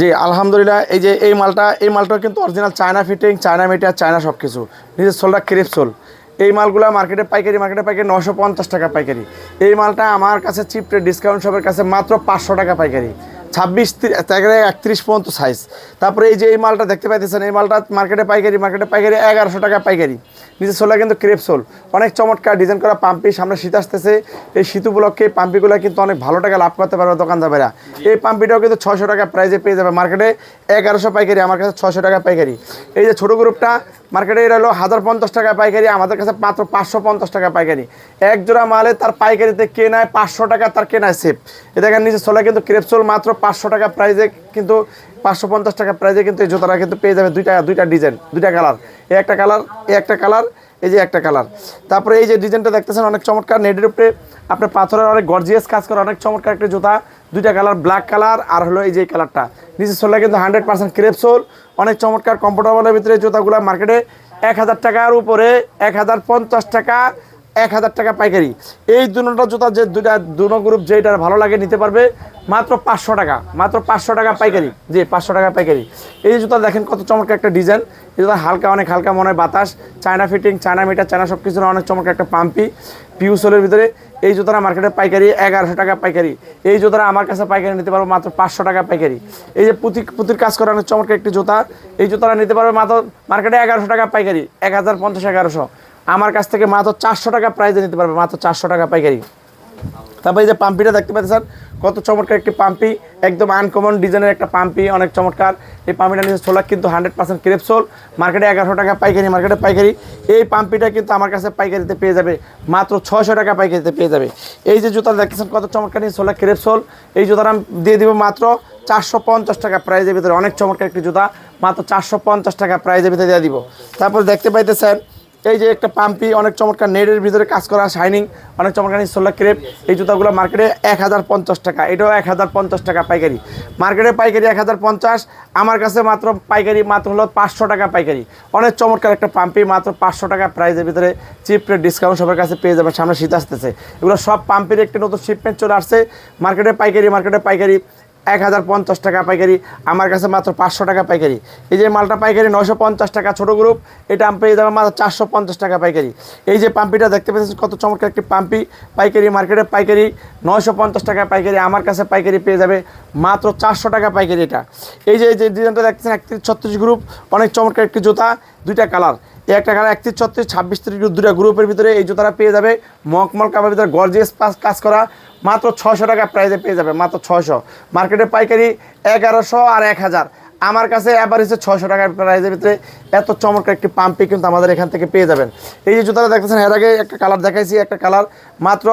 জি আলহামদুলিল্লাহ, এই যে এই মালটা এই মালটা কিন্তু original China fitting China meter China সব কিছু নিজের সোলটা ক্রিপ সোল এই মালগুলো মার্কেটে পাইকারি মার্কেটে পাইকারি নশো পঞ্চাশ টাকা পাইকারি। এই মালটা আমার কাছে চিপ ডিসকাউন্ট শপের কাছে মাত্র পাঁচশো টাকা পাইকারি। ছাব্বিশ থেকে একত্রিশ পর্যন্ত সাইজ তারপরে এই যে এই মালটা দেখতে পাইতেছেন, এই মালটা মার্কেটে পাইকারি মার্কেটে পাইকারি এগারোশো টাকা পাইকারি। নিচে সোলা কিন্তু ক্রেপ সোল। অনেক চমৎকার ডিজাইন করা পাম্পি, সামনে শীত আসতেছে। এই শীত উপলক্ষে পাম্পিগুলো কিন্তু অনেক ভালো টাকা লাভ করতে পারবে দোকানদারেরা। এই পাম্পিটাও কিন্তু ছশো টাকা প্রাইজে পেয়ে যাবে মার্কেটে এগারোশো পাইকারি, আমার কাছে ছশো টাকা পাইকারি। এই যে ছোটো গ্রুপটা মার্কেটে এটা হলো হাজার পঞ্চাশ টাকা পাইকারি, আমাদের কাছে মাত্র পাঁচশো পঞ্চাশ টাকা পাইকারি। এক জোড়া মালে তার পাইকারিতে কেনায় পাঁচশো টাকা, তার কেনায় সেফ এ দেখেন নিচে সোলা কিন্তু ক্রেপসোল মাত্র পাঁচশো টাকা প্রাইজে কিন্তু, পাঁচশো পঞ্চাশ টাকা প্রাইজে কিন্তু এই জুতাটা কিন্তু পেয়ে যাবে দুইটা দুইটা ডিজাইন দুইটা কালার এই একটা কালার এই একটা কালার এই যে একটা কালার তারপরে এই যে ডিজাইনটা দেখতেছেন, অনেক চমৎকার। নেটের উপরে আপনার পাথরের অনেক গর্জিয়াস কাজ করা অনেক চমৎকার একটা জুতা। দুইটা কালার ব্ল্যাক কালার আর হলো এই যে কালারটা। নিচে সোলটা কিন্তু হান্ড্রেড পার্সেন্ট ক্রেপ সোল। অনেক চমৎকার কমফোর্টেবলের ভিতরে জুতাগুলো মার্কেটে এক হাজার টাকার উপরে এক হাজার পঞ্চাশ টাকা এক হাজার টাকা পাইকারি। এই দুটো জুতা যে দুটা দুটো গ্রুপ যেটা ভালো লাগে নিতে পারবে, মাত্র পাঁচশো টাকা, মাত্র পাঁচশো টাকা পাইকারি। জি, পাঁচশো টাকা পাইকারি। এই জুতা দেখেন কত চমৎকার একটা ডিজাইন। এই জুতা হালকা অনেক হালকা মনে হয় বাতাস, China fitting China meter China সব কিছু অনেক চমৎকার একটা পাম্পি পিউসোলের ভিতরে। এই জুতাটা মার্কেটে পাইকারি, এগারোশো টাকা পাইকারি। এই জুতাটা আমার কাছে পাইকারি নিতে পারব, মাত্র পাঁচশো টাকা পাইকারি। এই যে পুঁতি, পুঁতির কাজ করা অনেক চমৎকার একটি জুতা। এই জুতাটা নিতে পারবে, মাত্র মার্কেটে এগারোশো টাকা পাইকারি, এক হাজার পঞ্চাশ, এগারোশো। আমার কাছ থেকে মাত্র চারশো টাকা প্রাইজে নিতে পারবে, মাত্র চারশো টাকা পাইকারি। তারপরে যে পাম্পিটা দেখতে পাচ্ছেন, কত চমৎকার একটি পাম্পি, একদম আনকমন ডিজাইনের একটা পাম্পি, অনেক চমৎকার। এই পাম্পিটা নিচে সোলার কিন্তু হান্ড্রেড পার্সেন্ট ক্রেপসোল মার্কেটে এগারোশো টাকা পাইকারি মার্কেটে পাইকারি। এই পাম্পিটা কিন্তু আমার কাছে পাইকারিতে পেয়ে যাবে, মাত্র ছশো টাকা পাইকারিতে পেয়ে যাবে। এই যে জুতা দেখতেছেন, কত চমৎকার নিচে সোলার ক্রেপসোল এই জুতাটা আমি দিয়ে দিব মাত্র চারশো পঞ্চাশ টাকা প্রাইজের ভিতরে। অনেক চমৎকার একটি জুতা, মাত্র চারশো পঞ্চাশ টাকা প্রাইজের ভিতরে দিয়ে দিব। তারপর দেখতে পাইতেছেন এই যে একটা পাম্পি, অনেক চমৎকার নেটের ভিতরে কাজ করা শাইনিং অনেক চমৎকার সোলার ক্রেপ এই জুতাগুলো মার্কেটে এক হাজার পঞ্চাশ টাকা, এটাও এক হাজার পঞ্চাশ টাকা পাইকারি। মার্কেটে পাইকারি এক হাজার পঞ্চাশ, আমার কাছে মাত্র পাইকারি মাত্র হলো পাঁচশো টাকা পাইকারি। অনেক চমৎকার একটা পাম্পি, মাত্র পাঁচশো টাকা প্রাইজের ভিতরে চিপ রেট ডিসকাউন্ট সবার কাছে পেয়ে যাবেন সামনে শীত আসতেছে। এগুলো সব পাম্পের একটি নতুন শিপমেন্ট চলে আসছে। মার্কেটে পাইকারি মার্কেটে পাইকারি। এক হাজার পঞ্চাশ টাকা পাইকারি, আমার কাছে মাত্র পাঁচশো টাকা পাইকারি। এই যে মালটা পাইকারি নশো পঞ্চাশ টাকা ছোটো গ্রুপ এটা আমি পেয়ে যাবেন মাত্র চারশো পঞ্চাশ টাকা পাইকারি। এই যে পাম্পিটা দেখতে পাচ্ছেন, কত চমৎকার একটি পাম্পি, পাইকারি মার্কেটে পাইকারি নশো পঞ্চাশ টাকা পাইকারি, আমার কাছে পাইকারি পেয়ে যাবে মাত্র চারশো টাকা পাইকারি এটা। এই যে এই যে ডিজাইনটা দেখতেছেন, একত্রিশ ছত্রিশ গ্রুপ অনেক চমৎকার একটি জুতা, দুইটা কালার এই একটা কালার একত্রিশ ছত্রিশ, ছাব্বিশ তিরিশ দুটা গ্রুপের ভিতরে এই জুতাটা পেয়ে যাবে মকমল কাপের ভিতরে গর্জিয়াস কাজ করা। মাত্র ছশো টাকা প্রাইজে পেয়ে যাবে, মাত্র ছশো মার্কেটে পাইকারি এগারোশো আর এক হাজার। আমার কাছে এবার হচ্ছে ছশো টাকার প্রাইজের ভিতরে। এত চমৎকার একটি পাম্পি কিন্তু আমাদের এখান থেকে পেয়ে যাবেন। এই যে জুতাটা দেখতেছেন, এর আগে একটা কালার দেখাইছি, একটা কালার মাত্র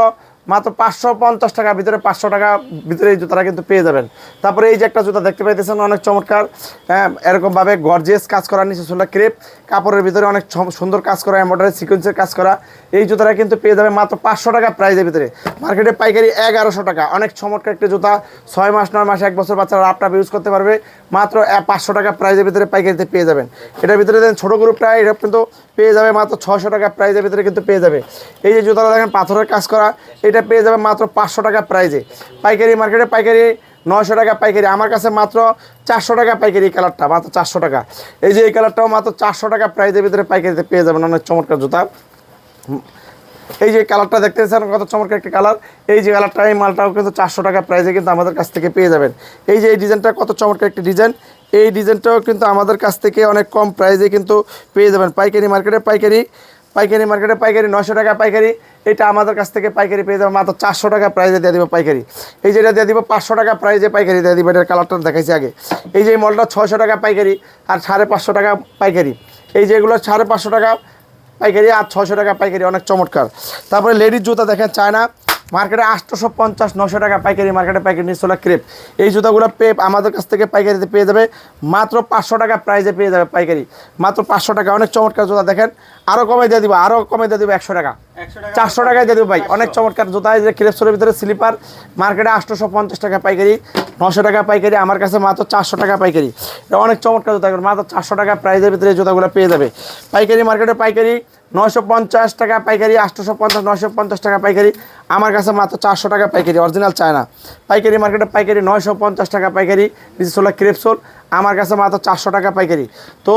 মাত্র পাঁচশো পঞ্চাশ টাকার ভিতরে পাঁচশো টাকা, ভিতরে এই জুতাটা কিন্তু পেয়ে যাবেন। তারপরে এই যে একটা জুতা দেখতে পাইতেছেন, অনেক চমৎকার। হ্যাঁ এরকমভাবে গর্জিয়াস কাজ করা, নিচে সোলা ক্রেপ কাপড়ের ভিতরে অনেক সুন্দর কাজ করা এম্বয়ডারি সিকোয়েন্সের কাজ করা। এই জুতাটা কিন্তু পেয়ে যাবে মাত্র পাঁচশো টাকা প্রাইজের ভিতরে। মার্কেটে পাইকারি এগারোশো টাকা। অনেক চমৎকার একটি জুতা। ছয় মাস, নয় মাস, এক বছর বাচ্চারা আপটা ইউজ করতে পারবে। মাত্র পাঁচশো টাকা প্রাইজের ভিতরে পাইকারিতে পেয়ে যাবেন। এটার ভিতরে দেন ছোটো গ্রুপটা এটা কিন্তু পেয়ে যাবে মাত্র ছশো টাকা প্রাইজের ভিতরে কিন্তু পেয়ে যাবে। এই যে জুতাটা দেখেন, পাথরের কাজ করা। এটা পেয়ে যাবে মাত্র পাঁচশো টাকা প্রাইজে পাইকারি মার্কেটে পাইকারি নশো টাকা পাইকারি। আমার কাছে মাত্র চারশো টাকা পাইকারি এই কালারটা মাত্র চারশো টাকা। এই যে এই কালারটাও মাত্র চারশো টাকা প্রাইজের ভিতরে পাইকারিতে পেয়ে যাবেন। অনেক চমৎকার জুতা। এই যে কালারটা দেখতে দেখতেছেন কত চমৎকার একটা কালার। এই যে কালারটা, এই মালটাও কিন্তু চারশো টাকা প্রাইসে কিন্তু আমাদের কাছ থেকে পেয়ে যাবেন। এই যে এই ডিজাইনটা কত চমৎকার একটি ডিজাইন এই ডিজাইনটাও কিন্তু আমাদের কাছ থেকে অনেক কম প্রাইসে কিন্তু পেয়ে যাবেন। পাইকারি মার্কেটে পাইকারি পাইকারি মার্কেটে পাইকারি নশো টাকা পাইকারি। এটা আমাদের কাছ থেকে পাইকারি পেয়ে যাবে মাত্র চারশো টাকা প্রাইজে দিয়ে দিব পাইকারি। এই যেটা দিয়ে দিব পাঁচশো টাকা প্রাইজে পাইকারি দিয়ে দিব, এটার কালারটা দেখাইছি আগে। এই যে মলটা ছশো টাকা পাইকারি আর সাড়ে পাঁচশো টাকা পাইকারি। এই যেগুলো সাড়ে পাঁচশো টাকা পাইকারি আর ছশো টাকা পাইকারি, অনেক চমৎকার। তারপরে লেডিস জুতা দেখেন, চায়না, মার্কেটে আটশোশো পঞ্চাশ নশো টাকা পাইকারি, মার্কেটে পাইকারি নিয়ে চলে ক্রেপ। এই জুতাগুলো পেপ আমাদের কাছ থেকে পাইকারিতে পেয়ে যাবে, মাত্র পাঁচশো টাকা প্রাইজে পেয়ে যাবে পাইকারি। মাত্র পাঁচশো টাকা, অনেক চমৎকার জুতা দেখেন। আরও কমে দিয়ে দিব আরও কমে দিয়ে দিব একশো টাকা। চারশো টাকায় দিয়ে দেবো ভাই অনেক চমৎকার জুতা এই যে ক্রেপসোর ভিতরে স্লিপার মার্কেটে আটশোশো পঞ্চাশ টাকা পাইকারি নশো টাকা পাইকারি আমার কাছে মাত্র চারশো টাকা পাইকারি। এটা অনেক চমৎকার জুতা মাত্র চারশো টাকা প্রাইজের ভিতরে জুতাগুলো পেয়ে যাবে। পাইকারি মার্কেটে পাইকারি নশো পঞ্চাশ টাকা পাইকারি আটশোশো পঞ্চাশ নশো পঞ্চাশ টাকা পাইকারি আমার কাছে মাত্র চারশো টাকা পাইকারি অরিজিনাল চায়না পাইকারি মার্কেটে পাইকারি নশো পঞ্চাশ টাকা পাইকারি সোলা ক্রেপসোল আমার কাছে মাত্র চারশো টাকা পাইকারি। তো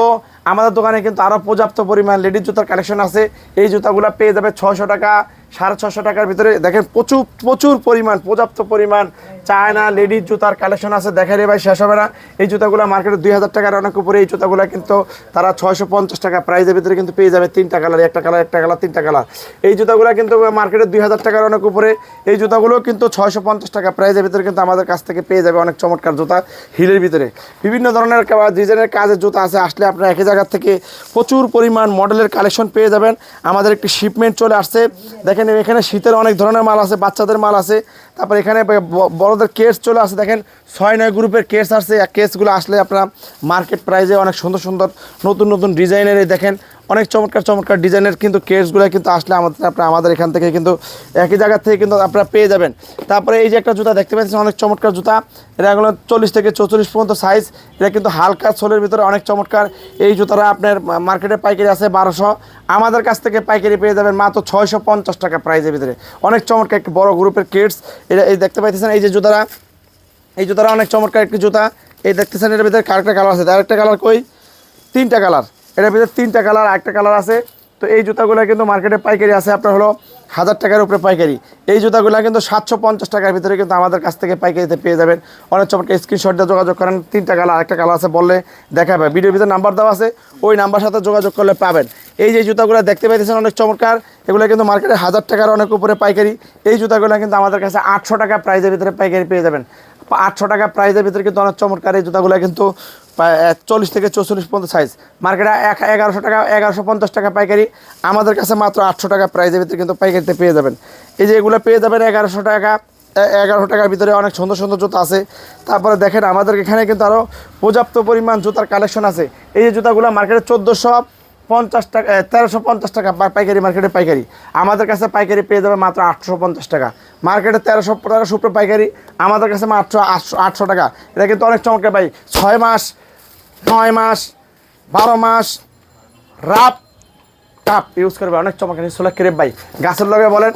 আমাদের দোকানে কিন্তু আরও পর্যাপ্ত পরিমাণ লেডিস জুতার কালেকশন আছে। এই জুতাগুলো পেয়ে যাবে ছশো টাকা। সাড়ে ছশো টাকার ভিতরে, দেখেন প্রচুর প্রচুর পরিমাণ, পর্যাপ্ত পরিমাণ চায়না লেডিস জুতার কালেকশন আছে। দেখারে ভাই, শেষ হবে না। এই জুতাগুলো মার্কেটে দুই হাজার টাকার অনেক উপরে, এই জুতাগুলো কিন্তু তারা ছয়শো পঞ্চাশ টাকা প্রাইসের ভিতরে কিন্তু পেয়ে যাবে। তিনটা কালার একটা কালার একটা কালার তিনটা কালার এই জুতাগুলো কিন্তু মার্কেটে দুই হাজার টাকার অনেক উপরে। এই জুতাগুলো কিন্তু ছয়শো পঞ্চাশ টাকা প্রাইসের ভিতরে কিন্তু আমাদের কাছ থেকে পেয়ে যাবে অনেক চমৎকার জুতা হিলের ভিতরে। বিভিন্ন ধরনের ডিজাইনের কাজের জুতা আছে, আসলে আপনারা একই জায়গা থেকে প্রচুর পরিমাণ মডেলের কালেকশন পেয়ে যাবেন। আমাদের একটি শিপমেন্ট চলে আসছে। দেখেন এখানে শীতের অনেক ধরনের মাল আছে, বাচ্চাদের মাল আছে। তারপর এখানে বড়দের কেস চলে আসে। দেখেন, ছয়, নয় গ্রুপের কেস আসছে কেসগুলো আসলে আপনারা মার্কেট প্রাইজে অনেক সুন্দর সুন্দর নতুন নতুন ডিজাইনের দেখেন অনেক চমৎকার চমৎকার ডিজাইনের কিন্তু কেসগুলো কিন্তু আসলে আমাদের, আপনার আমাদের এখান থেকে কিন্তু একই জায়গা থেকে কিন্তু আপনারা পেয়ে যাবেন। তারপরে এই যে একটা জুতা দেখতে পাচ্ছেন, অনেক চমৎকার জুতা। এটা হলো চল্লিশ থেকে চৌচল্লিশ পর্যন্ত সাইজ এটা কিন্তু হালকা সোলের ভিতরে অনেক চমৎকার। এই জুতাটা আপনার মার্কেটে পাইকারি আছে বারোশো। আমাদের কাছ থেকে পাইকারি পেয়ে যাবেন মাত্র ছয়শো পঞ্চাশ টাকা প্রাইজের ভিতরে। অনেক চমৎকার একটি বড় গ্রুপের কিডস এটা এই দেখতে পাইতেছেন, এই যে জুতাটা। এই জুতাটা অনেক চমৎকার একটি জুতা। এই দেখতেছেন এটার ভিতরে আরেকটা কালার আছে? আরেকটা কালার কই? তিনটা কালার এটার ভিতরে তিনটা কালার একটা কালার আছে। তো এই জুতাগুলো কিন্তু মার্কেটে পাইকারি আছে, আপনার হলো হাজার টাকার উপরে পাইকারি। এই জুতাগুলো কিন্তু সাতশো পঞ্চাশ টাকার ভিতরে কিন্তু আমাদের কাছ থেকে পাইকারিতে পেয়ে যাবেন। অনেক চমৎকার স্ক্রিনশট যোগাযোগ করেন, তিনটা কালার একটা কালার আছে বললে দেখা দেখাবে। ভিডিওর ভিতরে নাম্বার দেওয়া আছে, ওই নাম্বার সাথে যোগাযোগ করলে পাবেন। এই যে জুতাগুলো দেখতে পাইতেছেন অনেক চমৎকার, এগুলো কিন্তু মার্কেটে হাজার টাকার অনেক উপরে পাইকারি। এই জুতাগুলো কিন্তু আমাদের কাছে আটশো টাকা প্রাইজের ভিতরে পাইকারি পেয়ে যাবেন। আটশো টাকা প্রাইজের ভিতরে কিন্তু অনেক চমৎকার এই জুতাগুলো কিন্তু চল্লিশ থেকে চৌচল্লিশ পর্যন্ত সাইজ মার্কেটে এক, এগারোশো টাকা, এগারোশো পঞ্চাশ টাকা পাইকারি। আমাদের কাছে মাত্র আটশো টাকা প্রাইজের ভিতরে কিন্তু পাইকারিতে পেয়ে যাবেন। এই যে এগুলো পেয়ে যাবেন এগারোশো টাকা এগারোশো টাকার ভিতরে অনেক সুন্দর সুন্দর জুতো আছে। তারপরে দেখেন আমাদের এখানে কিন্তু আরও পর্যাপ্ত পরিমাণ জুতার কালেকশন আছে। এই যে জুতাগুলো মার্কেটে চোদ্দোশো পঞ্চাশ টাকা তেরোশো পঞ্চাশ টাকা পাইকারি মার্কেটে পাইকারি। আমাদের কাছে পাইকারি পেয়ে যাবে মাত্র আটশো পঞ্চাশ টাকা। মার্কেটে তেরোশো তেরোশো পাইকারি। আমাদের কাছে মাত্র আটশো আটশো টাকা। এটা কিন্তু অনেক চমৎকার পাই ছয় মাস নয় মাস, বারো মাস রাপ কাপ ইউজ করবে অনেক চমৎকার। সোলা ক্রেপ বাই গাছের লগে বলেন,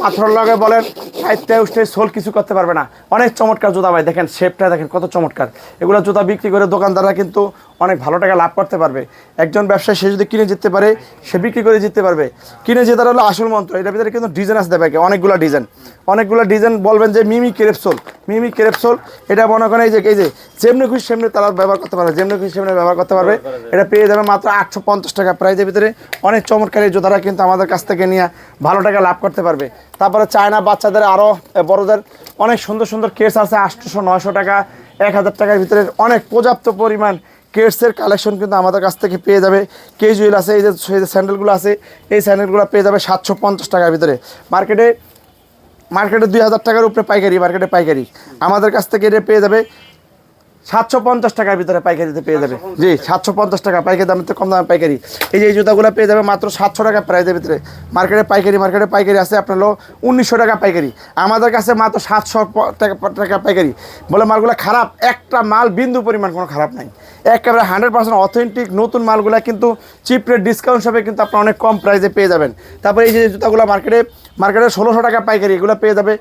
পাথরের লগে বলেন সাইডটা উঠে সোল কিছু করতে পারবে না। অনেক চমৎকার জুতা ভাই, দেখেন শেপটা দেখেন, কত চমৎকার। এগুলো জুতা বিক্রি করে দোকানদাররা কিন্তু অনেক ভালো টাকা লাভ করতে পারবে। একজন ব্যবসায়ী, সে যদি কিনে জিততে পারে, সে বিক্রি করে জিততে পারবে। কিনে জেতার হলো আসল মন্ত্র, এটার ভিতরে কিন্তু ডিজাইন আসতে পারে অনেকগুলো ডিজাইন। অনেকগুলো ডিজাইন বলবেন যে মিমি ক্রেপসোল মিমি ক্রেপসোল, এটা মনে করেন এই যে এই যে, যেমনি খুশি সেমনি তারা ব্যবহার করতে পারবে, যেমনি খুশি সেমনি ব্যবহার করতে পারবে। এটা পেয়ে যাবে মাত্র আটশো পঞ্চাশ টাকা প্রাইজের ভিতরে। অনেক চমৎকার জুতারা কিন্তু আমাদের কাছ থেকে নিয়ে ভালো টাকা লাভ করতে পারবে। তারপরে চায়না বাচ্চাদের আরও বড়দের, অনেক সুন্দর সুন্দর কেস আছে আটশোশো নয়শো টাকা, এক হাজার টাকার ভিতরে অনেক পর্যাপ্ত পরিমাণ কেটসের কালেকশন কিন্তু আমাদের কাছ থেকে পেয়ে যাবে। কেজুয়েল আছে, এই যে স্যান্ডেলগুলো আছে, এই স্যান্ডেলগুলো পেয়ে যাবে সাতশো পঞ্চাশ টাকার ভিতরে। মার্কেটে মার্কেটে দুই হাজার টাকার উপরে পাইকারি মার্কেটে পাইকারি। আমাদের কাছ থেকে এটা পেয়ে যাবে সাতশো পঞ্চাশ টাকার ভিতরে পাইকারিতে পেয়ে যাবে। জি সাতশো পঞ্চাশ টাকা পাইকারি দামের কম দামে পাইকারি। এই যে এই জুতাগুলো পেয়ে যাবে মাত্র সাতশো টাকা প্রাইজের ভিতরে। মার্কেটে পাইকারি মার্কেটে পাইকারি আছে আপনার হলো উনিশশো টাকা পাইকারি। আমাদের কাছে মাত্র সাতশো টাকা টাকা পাইকারি। বলে মালগুলো খারাপ একটা মাল বিন্দু পরিমাণ কোনো খারাপ নাই। একেবারে হান্ড্রেড পার্সেন্ট অথেন্টিক নতুন মালগুলো কিন্তু চিপ রেট ডিসকাউন্ট হিসাবে কিন্তু আপনি অনেক কম প্রাইসে পেয়ে যাবেন। তারপরে এই যে জুতাগুলো মার্কেটে মার্কেটে ষোলোশো টাকা পাইকারি এগুলো পেয়ে যাবে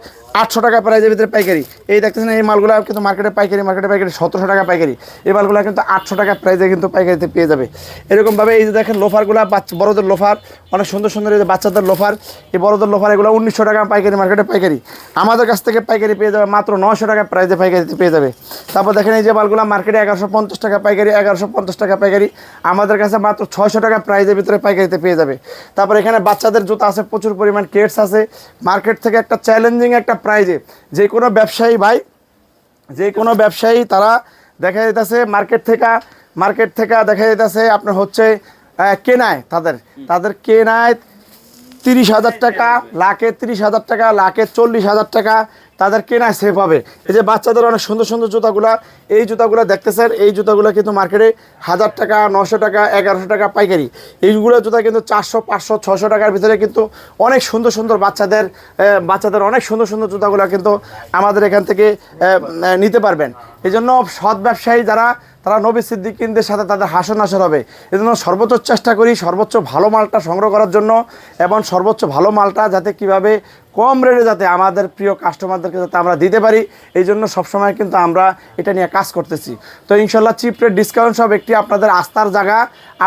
আটশো টাকা প্রাইজের ভিতরে পাইকারি। এই দেখতেছেন এই মালগুলো কিন্তু মার্কেটে পাইকারি মার্কেটে পাইকারি সতেরোশো টাকা পাইকারি। এই মালগুলো কিন্তু আটশো টাকা প্রাইজে কিন্তু পাইকারিতে পেয়ে যাবে। এরকমভাবে এই যে দেখেন লোফারগুলো বাচ্চা বড়দের লোফার, অনেক সুন্দর সুন্দর এই যে বাচ্চাদের লোফার, এই বড়দের লোফার, এগুলো উনিশশো টাকা পাইকারি মার্কেটে পাইকারি। আমাদের কাছ থেকে পাইকারি পেয়ে যাবে মাত্র নশো টাকা প্রাইজে পাইকারিতে পেয়ে যাবে। তারপর দেখেন এই যে মালগুলো মার্কেটে এগারোশো পঞ্চাশ টাকা পাইকারি, এগারোশো পঞ্চাশ টাকা পাইকারি। আমাদের কাছে মাত্র ছয়শো টাকা প্রাইজের ভিতরে পাইকারিতে পেয়ে যাবে। তারপর এখানে বাচ্চাদের জুতা আছে, প্রচুর পরিমাণ কেটস আছে। মার্কেট থেকে একটা চ্যালেঞ্জিং একটা প্রাইজে যে কোনো ব্যবসায়ী ভাই যে কোনো ব্যবসায়ী তারা দেখা যেতেছে মার্কেট থেকে মার্কেট থেকে দেখা যেতেছে আপনার হচ্ছে কেনায় তাদের। তাদের কেনায় তিরিশ হাজার টাকা লাখে তিরিশ হাজার টাকা লাখে চল্লিশ হাজার টাকা তাদের কেনায় সেভ হবে এই যে বাচ্চাদের অনেক সুন্দর সুন্দর জুতাগুলা এই জুতাগুলো দেখতেছেন এই জুতাগুলো কিন্তু মার্কেটে হাজার টাকা নশো টাকা এগারোশো টাকা পাইকারি। এইগুলো জুতা কিন্তু চারশো পাঁচশো ছশো টাকার ভিতরে কিন্তু অনেক সুন্দর সুন্দর বাচ্চাদের বাচ্চাদের অনেক সুন্দর সুন্দর জুতাগুলো কিন্তু আমাদের এখান থেকে নিতে পারবেন। এই জন্য সৎ ব্যবসায়ী যারা তারা নবী সিদ্দিকিনদের সাথে তাদের হাসন হাসর হবে। এজন্য সর্বোচ্চ চেষ্টা করি সর্বোচ্চ ভালো মালটা সংগ্রহ করার জন্য এবং সর্বোচ্চ ভালো মালটা যাতে কীভাবে কম রেটে যাতে আমাদের প্রিয় কাস্টমারদেরকে যাতে আমরা দিতে পারি, এই জন্য সবসময় কিন্তু আমরা এটা নিয়ে কাজ করতেছি। তো ইনশাল্লাহ চিপ রেট ডিসকাউন্ট সব একটি আপনাদের আস্থার জায়গা।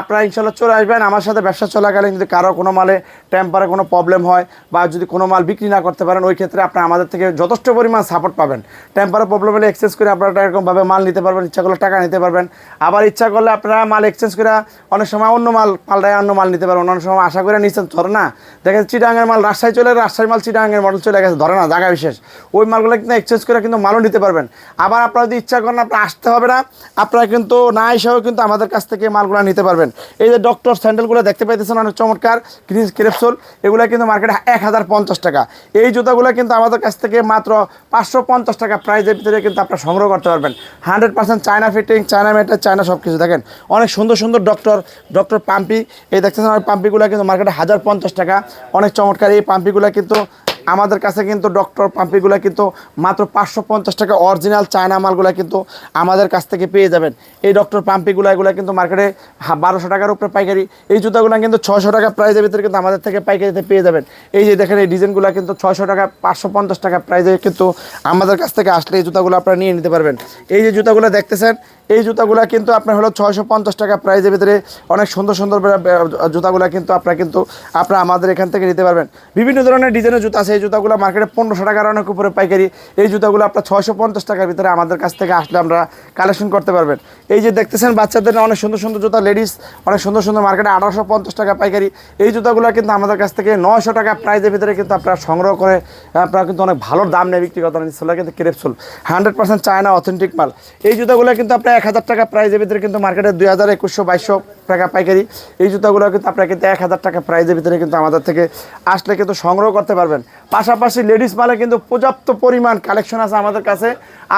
আপনারা ইনশাল্লাহ চলে আসবেন। আমার সাথে ব্যবসা চলাকালীন যদি কারও কোনো মালে টেম্পারে কোনো প্রবলেম হয় বা যদি কোনো মাল বিক্রি না করতে পারেন, ওই ক্ষেত্রে আপনারা আমাদের থেকে যথেষ্ট পরিমাণ সাপোর্ট পাবেন। টেম্পারে প্রবলেম হলে এক্সচেঞ্জ করে আপনারা এরকমভাবে মাল নিতে পারবেন, ইচ্ছা করলে টাকা নিতে পারবেন। আবার ইচ্ছা করলে আপনারা মাল এক্সচেঞ্জ করে অনেক সময় অন্য মাল পাল্টায় অন্য মাল নিতে পারবেন। অনেক সময় আশা করে নিচ্ছেন, ধরে না। দেখেন চিটাঙ্গের মাল, রাজশাহী চলে রাজশাহী মাল চিটাঙ্গের মডেল চলে গেছে, ধরে না জায়গা বিশেষ। ওই মালগুলো কিন্তু এক্সচেঞ্জ করে কিন্তু মালও নিতে পারবেন। আবার আপনারা যদি ইচ্ছা করেন, আপনার আসতে হবে না, আপনারা কিন্তু না এসেও কিন্তু আমাদের কাছ থেকে মালগুলো নিতে পারবেন। এই যে ডক্টর স্যান্ডেলগুলো দেখতে পাইতেছেন, অনেক চমৎকার ক্রিস ক্রেপসোল এগুলো কিন্তু মার্কেটে এক হাজার পঞ্চাশ টাকা। এই জুতাগুলো কিন্তু আমাদের কাছ থেকে মাত্র পাঁচশো পঞ্চাশ টাকা প্রাইজের ভিতরে কিন্তু আপনারা সংগ্রহ করতে পারবেন। Hundred percent China fitting China meter China সব কিছু দেখেন। অনেক সুন্দর সুন্দর ডক্টর ডক্টর পাম্পি এই দেখতেছেন আমার পাম্পিগুলো কিন্তু মার্কেটে হাজার পঞ্চাশ টাকা। অনেক চমৎকার, এই পাম্পিগুলো কিন্তু আমাদের কাছে কিন্তু ডক্টর পাম্পিগুলো কিন্তু মাত্র পাঁচশো পঞ্চাশ টাকা অরিজিনাল চায়না মালগুলো কিন্তু আমাদের কাছ থেকে পেয়ে যাবেন। এই ডক্টর পাম্পিগুলো এগুলো কিন্তু মার্কেটে বারোশো টাকার উপরে পাইকারি। এই জুতাগুলো কিন্তু ছশো টাকা প্রাইজের ভিতরে কিন্তু আমাদের থেকে পাইকারিতে পেয়ে যাবেন। এই যে দেখেন, এই ডিজাইনগুলো কিন্তু ছশো টাকা, পাঁচশো পঞ্চাশ টাকা প্রাইজে কিন্তু আমাদের কাছ থেকে আসলে এই জুতাগুলো আপনারা নিয়ে নিতে পারবেন। এই যে জুতাগুলো দেখতেছেন এই জুতাগুলো কিন্তু আপনার হলো ছয়শো পঞ্চাশ টাকা প্রাইজের ভিতরে অনেক সুন্দর সুন্দর জুতাগুলো কিন্তু আপনারা কিন্তু আপনারা আমাদের এখান থেকে নিতে পারবেন। বিভিন্ন ধরনের ডিজাইনের জুতা আছে। এই জুতাগুলো মার্কেটে পনেরোশো টাকার অনেক উপরে পাইকারি। এই জুতাগুলো আপনার ছয়শো পঞ্চাশ টাকার ভিতরে আমাদের কাছ থেকে আসলে আমরা কালেকশন করতে পারবেন। এই যে দেখতেছেন বাচ্চাদের অনেক সুন্দর সুন্দর জুতা লেডিস অনেক সুন্দর সুন্দর মার্কেটে আঠারোশো পঞ্চাশ টাকা পাইকারি। এই জুতাগুলো কিন্তু আমাদের কাছ থেকে নয়শো টাকা প্রাইজের ভিতরে কিন্তু আপনারা সংগ্রহ করে আপনারা কিন্তু অনেক ভালো দাম নেই বিক্রি করতে কিন্তু ক্রেপসুল হান্ড্রেড পার্সেন্ট চায়না অথেন্টিক মাল। এই জুতাগুলো কিন্তু আপনার এক হাজার টাকা প্রাইজের ভিতরে কিন্তু মার্কেটে দুই হাজার একুশশো বাইশশো টাকা পাইকারি। এই জুতাগুলো কিন্তু আপনারা কিন্তু এক হাজার টাকা প্রাইজের ভিতরে কিন্তু আমাদের থেকে আসলে কিন্তু সংগ্রহ করতে পারবেন। পাশাপাশি লেডিস মালে কিন্তু পর্যাপ্ত পরিমাণ কালেকশন আছে আমাদের কাছে।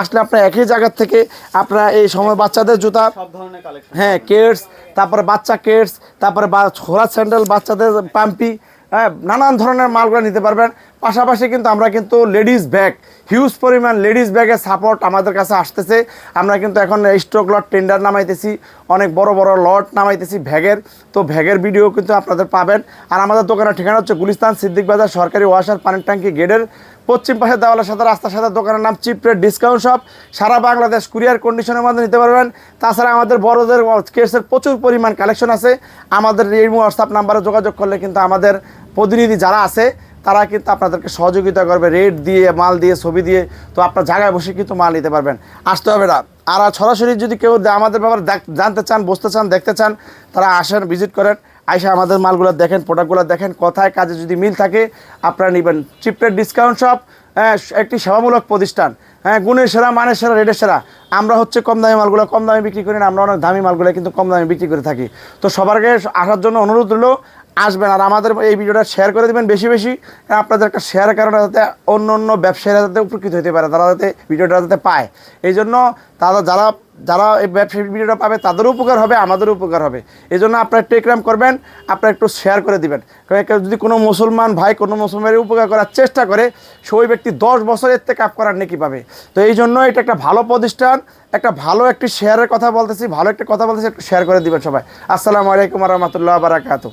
আসলে আপনার একই জায়গার থেকে আপনারা এই সময় বাচ্চাদের জুতা সব ধরনের কালেকশন হ্যাঁ কেটস তারপরে বাচ্চা কেটস তারপরে বা ছোড়া স্যান্ডেল বাচ্চাদের পাম্পি হ্যাঁ নানান ধরনের মালগুলো নিতে পারবেন। পাশাপাশি কিন্তু আমরা কিন্তু লেডিস ব্যাগ হিউজ পরিমাণ লেডিস ব্যাগের সাপোর্ট আমাদের কাছে আসতেছে। আমরা কিন্তু এখন স্টক লট টেন্ডার নামাইতেছি, অনেক বড় বড় লট নামাইতেছি ভ্যাগের তো ভ্যাগের ভিডিও কিন্তু আপনাদের পাবেন। আর আমাদের দোকানের ঠিকানা হচ্ছে গুলিস্তান সিদ্দিক বাজার, সরকারি ওয়াশার পানির ট্যাঙ্কি গেটের পশ্চিম পাশে দেওয়ালের সাথে রাস্তার সাথে দোকানের নাম চিপ রেট ডিসকাউন্ট শপ সারা বাংলাদেশ কুরিয়ার কন্ডিশনের মধ্যে নিতে পারবেন। তাছাড়া আমাদের বড়দের কেসের প্রচুর পরিমাণ কালেকশন আছে। আমাদের এই হোয়াটসঅ্যাপ নাম্বারে যোগাযোগ করলে কিন্তু আমাদের প্রতিনিধি যারা আছে, তারা কিন্তু আপনাদেরকে সহযোগিতা করবে রেট দিয়ে, মাল দিয়ে, ছবি দিয়ে, তো আপনার জায়গায় বসে কিন্তু মাল নিতে পারবেন। আসতে হবে না। আর সরাসরি যদি কেউ আমাদের ব্যাপারে জানতে চান, বসতে চান, দেখতে চান, তারা আসেন ভিজিট করেন, আইসা আমাদের মালগুলো দেখেন প্রোডাক্টগুলো দেখেন, কথায় কাজে যদি মিল থাকে, আপনারা নেবেন। চিপের ডিসকাউন্ট শপ হ্যাঁ একটি সেবামূলক প্রতিষ্ঠান। হ্যাঁ গুণের সেরা, মানের সেরা, রেটের সেরা। আমরা হচ্ছে কম দামি মালগুলো কম দামে বিক্রি করি না, আমরা অনেক দামি মালগুলো কিন্তু কম দামে বিক্রি করে থাকি। তো সবার আগে আসার জন্য অনুরোধ রইল আসবেন আর আমাদের এই ভিডিওটা শেয়ার করে দেবেন বেশি বেশি। আপনাদের একটা শেয়ারের কারণে যাতে অন্য অন্য ব্যবসায়ীরা যাতে উপকৃত হতে পারে, তারা যাতে ভিডিওটা যাতে পায়। এই জন্য তারা যারা যারা এই ব্যবসায়ী ভিডিওটা পাবে, তাদেরও উপকার হবে, আমাদেরও উপকার হবে। এই জন্য আপনারা টেকরাম করবেন, আপনারা একটু শেয়ার করে দিবেন। যদি কোনো মুসলমান ভাই, কোনো মুসলমানের উপকার করার চেষ্টা করে, সে ওই ব্যক্তি দশ বছরের থেকে কাপ করার নেকি পাবে। তো এই জন্য এটা একটা ভালো প্রতিষ্ঠান, একটা ভালো একটি শেয়ারের কথা বলতেছি, ভালো একটা কথা বলতেছি, একটু শেয়ার করে দিবেন সবাই। আসসালামু আলাইকুম রহমতুল্লাহ বারাকাতু